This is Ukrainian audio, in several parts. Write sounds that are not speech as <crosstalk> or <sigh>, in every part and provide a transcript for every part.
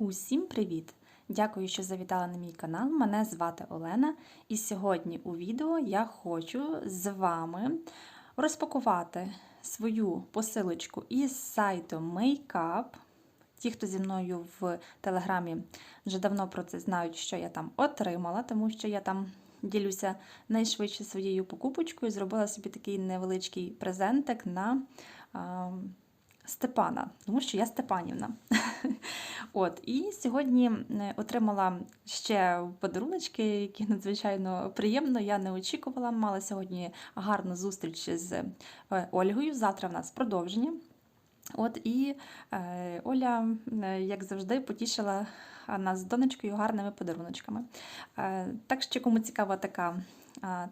Усім привіт! Дякую, що завітали на мій канал. Мене звати Олена, і сьогодні у відео я хочу з вами розпакувати свою посилочку із сайту Makeup. Ті, хто зі мною в Телеграмі вже давно про це знають, що я там отримала, тому що я там ділюся найшвидше своєю покупочкою. Зробила собі такий невеличкий презентик на Степана, тому що я Степанівна. <laughs> От, І сьогодні отримала ще подаруночки, які надзвичайно приємно. Я не очікувала. Мала сьогодні гарну зустріч з е, Ольгою. Завтра в нас продовження. От і е, Оля, як завжди, потішила нас з донечкою гарними подаруночками. Е, так що, кому цікава така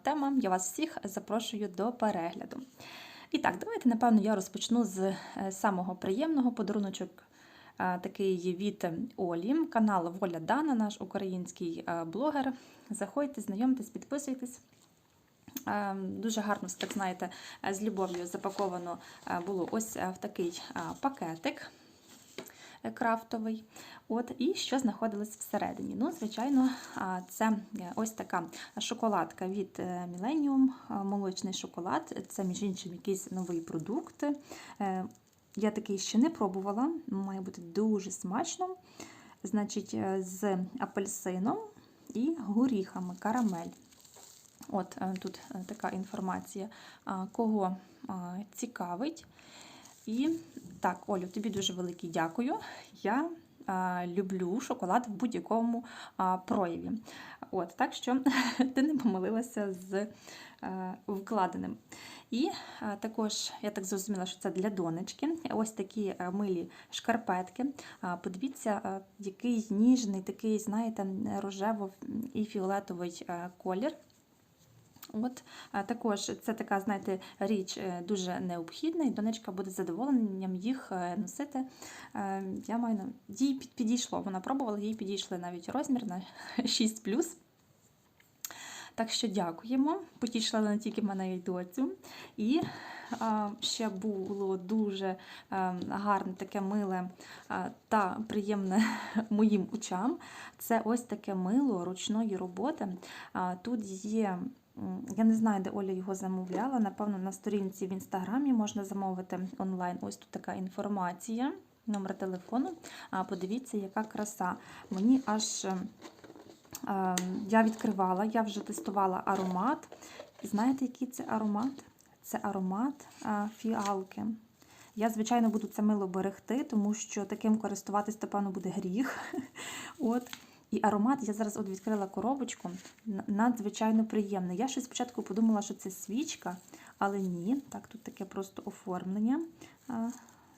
тема, я вас всіх запрошую до перегляду. І так, давайте, напевно, я розпочну з е, самого приємного подаруночок. е, Такий від Олі, канал Воля Дана, наш український е, блогер. Заходьте, знайомтесь, підписуйтесь. Е, Дуже гарно, так знаєте, е, з любов'ю запаковано е, було ось е, в такий е, пакетик е, крафтовий. От, І що знаходилось всередині? Ну, звичайно, це е, ось така шоколадка від е, Millennium, е, молочний шоколад. Це, між іншим, якийсь новий продукт. Е, Я такий ще не пробувала, має бути дуже смачно. Значить, е, з апельсином і горіхами, карамель. От е, тут е, така інформація, кого цікавить. І так, Олю, тобі дуже великий дякую. Я а, люблю шоколад в будь-якому прояві. От, так що <laughs> ти не помилилася з а, вкладеним. І а, також я так зрозуміла, що це для донечки. Ось такі а, милі шкарпетки. А, подивіться, а, який ніжний, такий, знаєте, рожево і фіолетовий а, колір. От також це така, знаєте, річ е, дуже необхідна, і донечка буде задоволенням їх е, носити. Е, Я маю їй підійшло. Вона пробувала, їй підійшли навіть розмір на <laughs> 6 Так що дякуємо. Потішила не тільки мене і доцю. І ще було дуже гарне, таке миле та приємне <laughs> моїм очам. Це ось таке мило ручної роботи. Тут є. Я не знаю, де Оля його замовляла. Напевно, на сторінці в інстаграмі можна замовити онлайн. Ось тут така інформація, номер телефону. Подивіться, яка краса. Мені аж е, е, я відкривала, я вже тестувала аромат. Знаєте, який це аромат? Це аромат е, фіалки. Я, звичайно, буду це мило берегти, тому що таким користуватись, напевно, буде гріх. <laughs> От. І аромат, я зараз от відкрила коробочку, надзвичайно приємний. Я щось спочатку подумала, що це свічка, але ні. Так, тут таке просто оформлення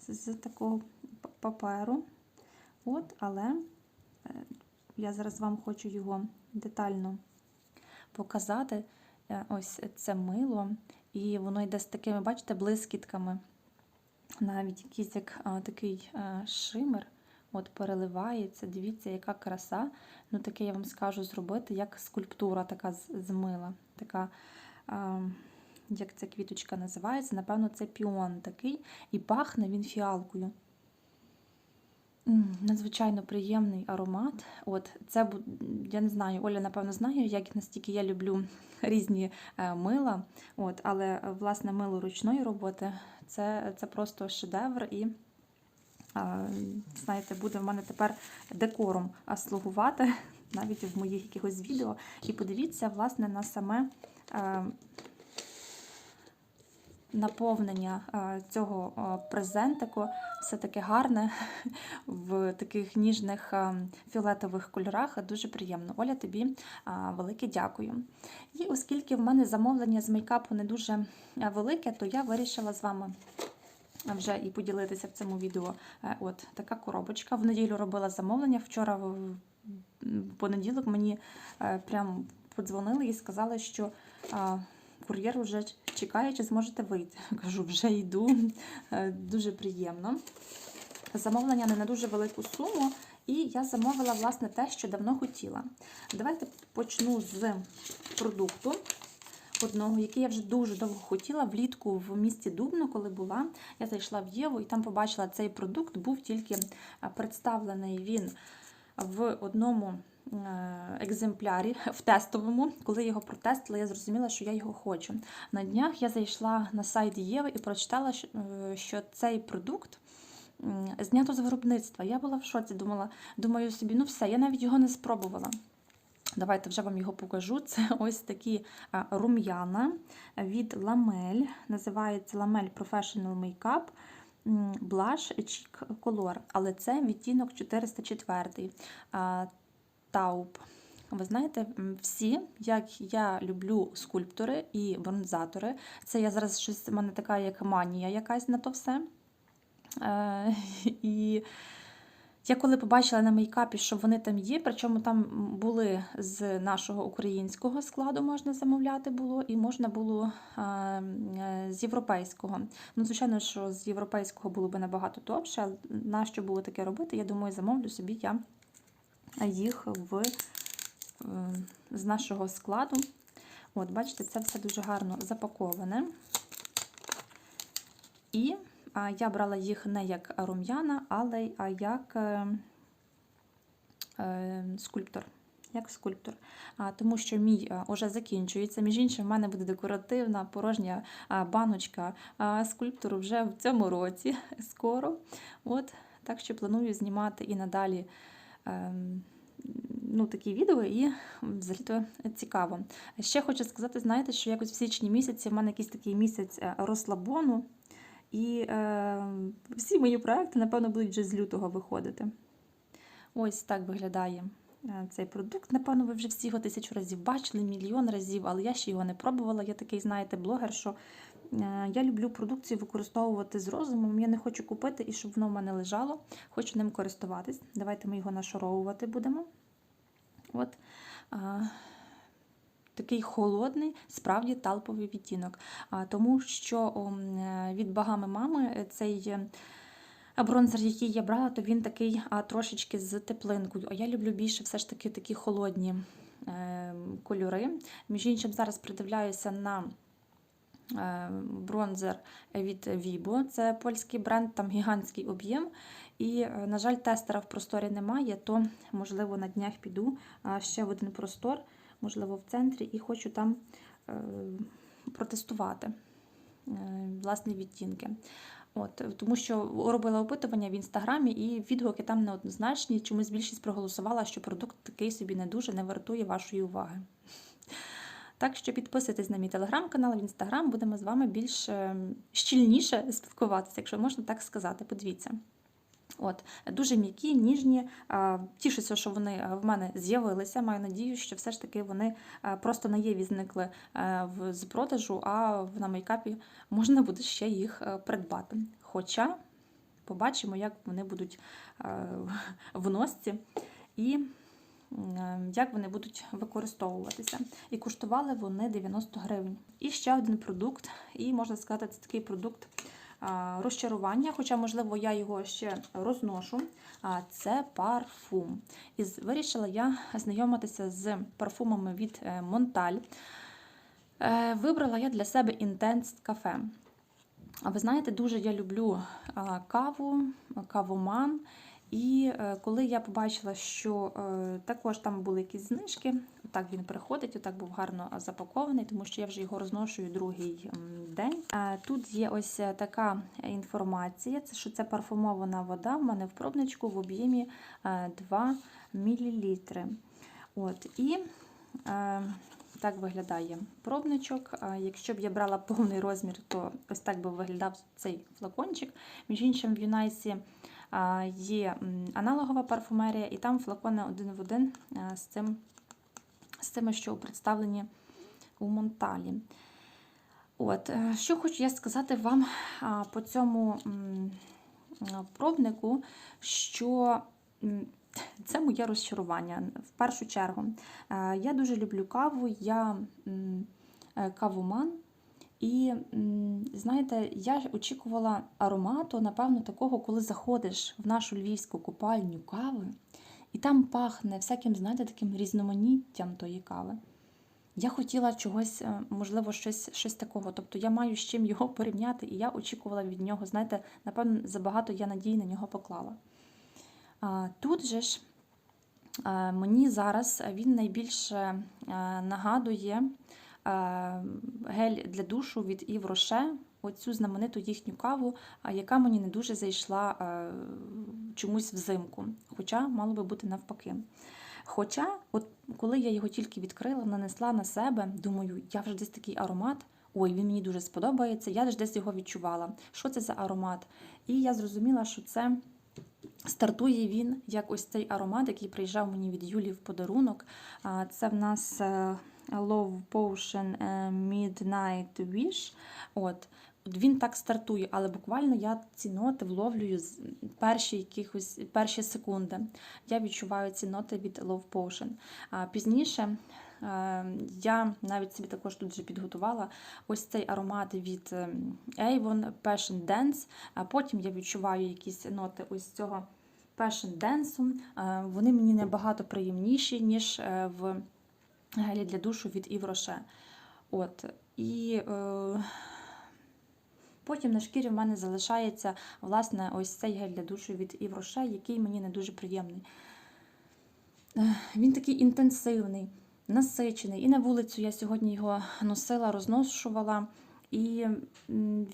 з, такого паперу. От, але е, я зараз вам хочу його детально показати. Е, Ось це мило, і воно йде з такими, бачите, блискітками. Навіть якийсь як такий а, шимер от переливається. Дивіться, яка краса. Ну, таке я вам скажу зробити, як скульптура така з, мила. Така, а, як ця квіточка називається? Напевно, це піон такий. І пахне він фіалкою. Надзвичайно приємний аромат. От це я не знаю, Оля, напевно, знає, як настільки я люблю різні е, мила. От, але власне мило ручної роботи це, це просто шедевр і. Знаєте, буде в мене тепер декором слугувати <laughs> навіть в моїх якихось відео. І подивіться, власне, на саме е, наповнення е, цього презентику. Все таке гарне <laughs> в таких ніжних е, фіолетових кольорах. Дуже приємно. Оля, тобі велике дякую. І оскільки в мене замовлення з мейкапу не дуже велике, то я вирішила з вами. Вже і поділитися в цьому відео. Е, От така коробочка. В неділю робила замовлення. Вчора в понеділок мені е, прям подзвонили і сказали, що кур'єр вже чекає, чи зможете вийти. Кажу, вже йду. Е, Дуже приємно. Замовлення не на дуже велику суму, і я замовила власне те, що давно хотіла. Давайте почну з продукту. Одного, який я вже дуже довго хотіла влітку в місті Дубно, коли була. Я зайшла в Єву і там побачила цей продукт. Був тільки е, представлений він в одному е, екземплярі <laughs> в тестовому. Коли його протестила, я зрозуміла, що я його хочу. На днях я зайшла на сайт Єви і прочитала, що- е, цей продукт. Знято з виробництва. Я була в шоці, думала, думаю собі, ну все, я навіть його не спробувала. Давайте вже вам його покажу. Це <laughs> ось такі рум'яна від Ламель. Називається Ламель Professional Makeup Blush Cheek Color. Але це відтінок 404 а, Тауп. Ви знаєте, всі, як я люблю скульптори і бронзатори, це я зараз щось в мене така як манія якась на то все. Е, <laughs> і я коли побачила на мейкапі, що вони там є, причому там були з нашого українського складу можна замовляти було, і можна було е, з європейського. Ну, звичайно, що з європейського було б набагато топше, але на що було таке робити, я думаю, замовлю собі я їх в, е, з нашого складу. От, бачите, це все дуже гарно запаковане. І я брала їх не як рум'яна, але як е, е, скульптор. Як скульптор. Тому що мій а, уже закінчується. Між іншим, в мене буде декоративна порожня баночка скульптору вже в цьому році <laughs> скоро. От, так що планую знімати і надалі. ем, Ну, такі відео, і взагалі то цікаво. Ще хочу сказати, знаєте, що якось в січні місяці в мене якийсь такий місяць е, розслабону, і е, всі мої проекти, напевно, будуть вже з лютого виходити. Ось так виглядає е, цей продукт. Напевно, ви вже всі його тисячу разів бачили, мільйон разів, але я ще його не пробувала. Я такий, знаєте, блогер, що е, я люблю продукцію використовувати з розумом. Я не хочу купити і щоб воно в мене лежало. Хочу ним користуватись. Давайте ми його нашаровувати будемо. От. Такий холодний, справді талповий відтінок. Тому що е, від багами мами е, цей е, бронзер, який я брала, то він такий трошечки з теплинкою. А я люблю більше все ж таки такі холодні кольори. Між іншим, зараз придивляюся на бронзер від Vibo. Це польський бренд, там гігантський об'єм. І, на жаль, тестера в просторі немає, то, можливо, на днях піду ще в один простор, можливо, в центрі, і хочу там е, протестувати е, власні відтінки. От, тому що робила опитування в інстаграмі, і відгуки там неоднозначні. Чомусь більшість проголосувала, що продукт такий собі не дуже не вартує вашої уваги. Так що підписуйтесь на мій телеграм-канал, в інстаграм, будемо з вами більш е, щільніше спілкуватися, якщо можна так сказати. Подивіться. От, дуже м'які, ніжні. а, Тішуся, що вони е, в мене з'явилися. Маю надію, що все ж таки вони е, просто на Єві зникли е, з продажу, а на мейкапі можна буде ще їх е, придбати. Хоча побачимо, як вони будуть е, в носці і як вони будуть використовуватися. І коштували вони 90 гривень. І ще один продукт, і можна сказати, це такий продукт розчарування, хоча, можливо, я його ще розношу. Це парфум. І вирішила я знайомитися з парфумами від е, Монталь. Е, Вибрала я для себе Intense Cafe. А ви знаєте, дуже я люблю каву, кавоман. І е, коли я побачила, що е, також там були якісь знижки, так він приходить, отак був гарно запакований, тому що я вже його розношую другий день. Тут є ось е, така інформація: що це парфумована вода в мене в пробничку в об'ємі е, 2 мл. От, і так виглядає пробничок. Якщо б я брала повний розмір, то ось так би виглядав цей флакончик. Між іншим, в Юнайсі є аналогова парфумерія, і там флакони один в один з цим, з цими, що представлені у Монталі. От, е, що хочу я сказати вам по цьому пробнику, що <laughs> це моє розчарування. В першу чергу, Е, я дуже люблю каву, я е, кавоман. І знаєте, я очікувала аромату, напевно, такого, коли заходиш в нашу львівську купальню кави, і там пахне всяким, знаєте, таким різноманіттям тої кави. Я хотіла чогось, е, можливо, щось, щось такого. Тобто я маю з чим його порівняти, і я очікувала від нього, знаєте, напевно, забагато я надії на нього поклала. Тут же ж е, мені зараз він найбільше е, нагадує е, гель для душу від Yves Rocher, оцю знамениту їхню каву, яка мені не дуже зайшла е, чомусь взимку, хоча мало би бути навпаки. Хоча, от коли я його тільки відкрила, нанесла на себе, думаю, я вже десь такий аромат. Ой, він мені дуже сподобається. Я ж десь його відчувала. Що це за аромат? І я зрозуміла, що це стартує він як ось цей аромат, який приїжджав мені від Юлі в подарунок. Це в нас е, Love Potion е, Midnight Wish. От. Він так стартує, але буквально я ці ноти вловлюю з перші якихось перші секунди. Я відчуваю ці ноти від Love Potion. А пізніше е, я навіть собі також тут вже підготувала ось цей аромат від е, Avon Passion Dance. А потім я відчуваю якісь ноти ось цього Passion Dance. Вони мені набагато приємніші, ніж в гелі для душу від Rocher. От. І е, потім на шкірі в мене залишається власне ось цей гель для душу від Rocher, який мені не дуже приємний. Е, Він такий інтенсивний, насичений. І на вулицю я сьогодні його носила, розношувала. І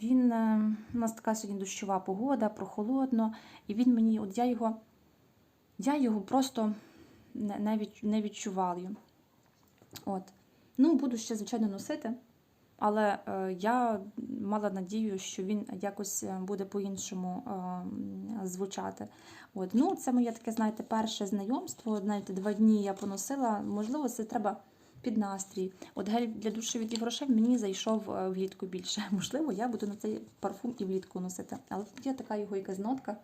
він е, у нас така сьогодні дощова погода, прохолодно. І він мені, от я його, я його просто не, не, від, не відчуваю. От. Ну, буду ще, звичайно, носити. Але е, я мала надію, що він якось е, буде по-іншому е, звучати. От. Ну, це моє таке, знаєте, перше знайомство. Знаєте, два дні я поносила. Можливо, це треба під настрій. От гель для душу від грошей мені зайшов влітку більше. <laughs> Можливо, я буду на цей парфум і влітку носити. Але тут є така його якась нотка,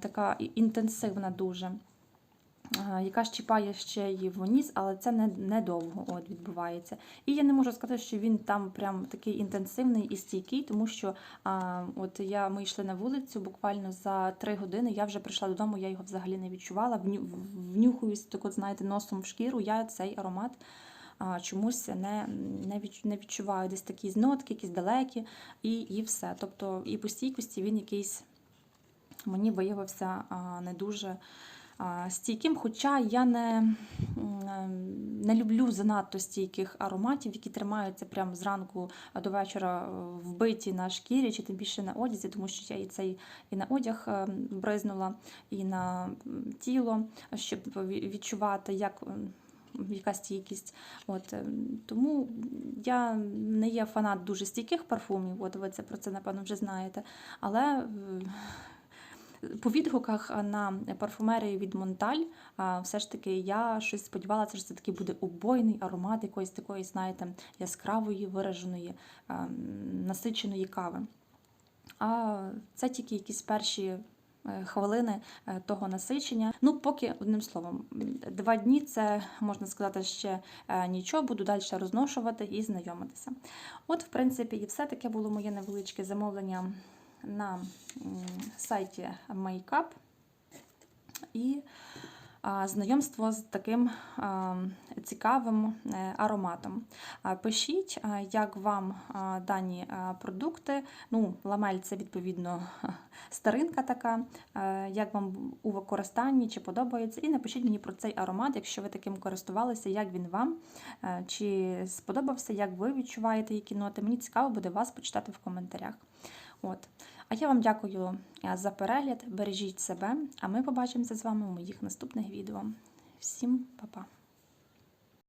така інтенсивна дуже. Е, Яка щіпає ще її в ніс, але це недовго от, відбувається. І я не можу сказати, що він там прям такий інтенсивний і стійкий, тому що а, от я, ми йшли на вулицю буквально за три години. Я вже прийшла додому, я його взагалі не відчувала. Вню, внюхуюсь, так от, знаєте, носом в шкіру. Я цей аромат чомусь не, не, від, не відчуваю. Десь такі знотки, якісь далекі, і, і все. Тобто, і по стійкості він якийсь мені виявився не дуже стійким. Хоча я не, не люблю занадто стійких ароматів, які тримаються прямо зранку до вечора е, вбиті на шкірі, чи тим більше на одязі, тому що я і цей і на одяг е, бризнула, і на тіло, щоб відчувати, як. Яка стійкість. От, е, тому я не є фанат дуже стійких парфумів, от ви це про це, напевно, вже знаєте. Але е, по відгуках на парфумерію від Монталь, все ж таки я щось сподівалася, що це такий буде убойний аромат якоїсь такої, знаєте, яскравої, вираженої, насиченої кави. А це тільки якісь перші е, хвилини е, того насичення. Ну, поки одним словом, два дні це можна сказати ще е, нічого, буду далі розношувати і знайомитися. От, в принципі, і все таке було моє невеличке замовлення на сайті Makeup. І знайомство з таким цікавим е, ароматом. Пишіть, як вам дані продукти. Ну, ламель це відповідно <laughs> старинка така, як вам у використанні, чи подобається. І напишіть мені про цей аромат, якщо ви таким користувалися, як він вам, е, чи сподобався, як ви відчуваєте які ноти. Мені цікаво буде вас почитати в коментарях. От. А я вам дякую е, за перегляд. Бережіть себе, а ми побачимося з вами у моїх наступних відео. Всім па-па!